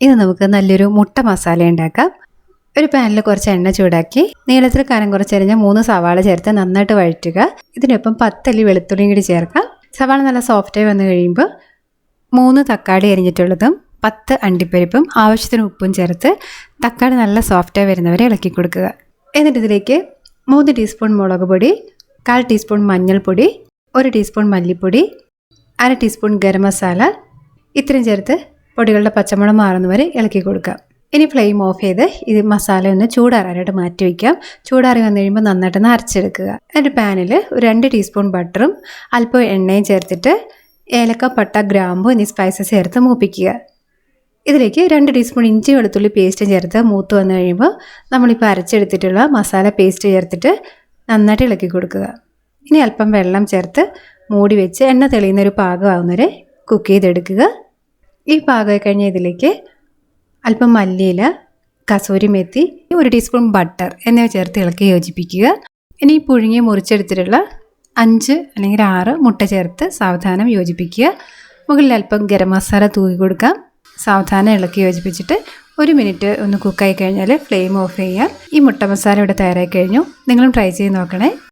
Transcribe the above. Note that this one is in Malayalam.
ഇത് നമുക്ക് നല്ലൊരു മുട്ട മസാല ഉണ്ടാക്കാം. ഒരു പാനിൽ കുറച്ച് എണ്ണ ചൂടാക്കി നീളത്തിൽ കനം കുറച്ചരിഞ്ഞ മൂന്ന് സവാള ചേർത്ത് നന്നായിട്ട് വഴറ്റുക. ഇതിനൊപ്പം പത്തല്ലി വെളുത്തുള്ളിയും കൂടി ചേർക്കാം. സവാള നല്ല സോഫ്റ്റായി വന്നു കഴിയുമ്പോൾ മൂന്ന് തക്കാളി അരിഞ്ഞിട്ടുള്ളതും പത്ത് അണ്ടിപ്പരിപ്പും ആവശ്യത്തിന് ഉപ്പും ചേർത്ത് തക്കാളി നല്ല സോഫ്റ്റായി വരുന്നവരെ ഇളക്കി കൊടുക്കുക. എന്നിട്ട് ഇതിലേക്ക് മൂന്ന് ടീസ്പൂൺ മുളക് പൊടി കാൽ ടീസ്പൂൺ മഞ്ഞൾപ്പൊടി ഒരു ടീസ്പൂൺ മല്ലിപ്പൊടി അര ടീസ്പൂൺ ഗരം മസാല ഇത്രയും ചേർത്ത് പൊടികളുടെ പച്ചമണം മാറുന്നവരെ ഇളക്കി കൊടുക്കാം ഇനി ഫ്ലെയിം ഓഫ് ചെയ്ത് ഇത് മസാല ഒന്ന് ചൂടാറാനായിട്ട് മാറ്റി വയ്ക്കാം. ചൂടാറി വന്നു കഴിയുമ്പോൾ നന്നായിട്ട് ഒന്ന് അരച്ചെടുക്കുക. എന്നിട്ട് പാനിൽ ഒരു രണ്ട് ടീസ്പൂൺ ബട്ടറും അല്പം എണ്ണയും ചേർത്തിട്ട് ഏലക്ക പട്ട ഗ്രാമ്പു എന്നീ സ്പൈസസ് ചേർത്ത് മൂപ്പിക്കുക. ഇതിലേക്ക് രണ്ട് ടീസ്പൂൺ ഇഞ്ചി വെളുത്തുള്ളി പേസ്റ്റ് ചേർത്ത് മൂത്ത് വന്നു കഴിയുമ്പോൾ നമ്മളിപ്പോൾ അരച്ചെടുത്തിട്ടുള്ള മസാല പേസ്റ്റ് ചേർത്തിട്ട് നന്നായിട്ട് ഇളക്കി കൊടുക്കുക. ഇനി അല്പം വെള്ളം ചേർത്ത് മൂടി വെച്ച് എണ്ണ തെളിയുന്ന ഒരു പാകമാകുന്നവരെ കുക്ക് ചെയ്തെടുക്കുക. ഈ പാകമായി കഴിഞ്ഞ ഇതിലേക്ക് അല്പം മല്ലിയില കസൂരി മെത്തി ഒരു ടീസ്പൂൺ ബട്ടർ എന്നിവ ചേർത്ത് ഇളക്കി യോജിപ്പിക്കുക. ഇനി പുഴുങ്ങി മുറിച്ചെടുത്തിട്ടുള്ള അഞ്ച് അല്ലെങ്കിൽ ആറ് മുട്ട ചേർത്ത് സാവധാനം യോജിപ്പിക്കുക. മുകളിൽ അല്പം ഗരം മസാല തൂക്കി കൊടുക്കാം. സാവധാനം ഇളക്കി യോജിപ്പിച്ചിട്ട് ഒരു മിനിറ്റ് ഒന്ന് കുക്കായി കഴിഞ്ഞാൽ ഫ്ലെയിം ഓഫ് ചെയ്യാം. ഈ മുട്ട മസാല ഇവിടെ തയ്യാറായി കഴിഞ്ഞു. നിങ്ങളും ട്രൈ ചെയ്ത് നോക്കണേ.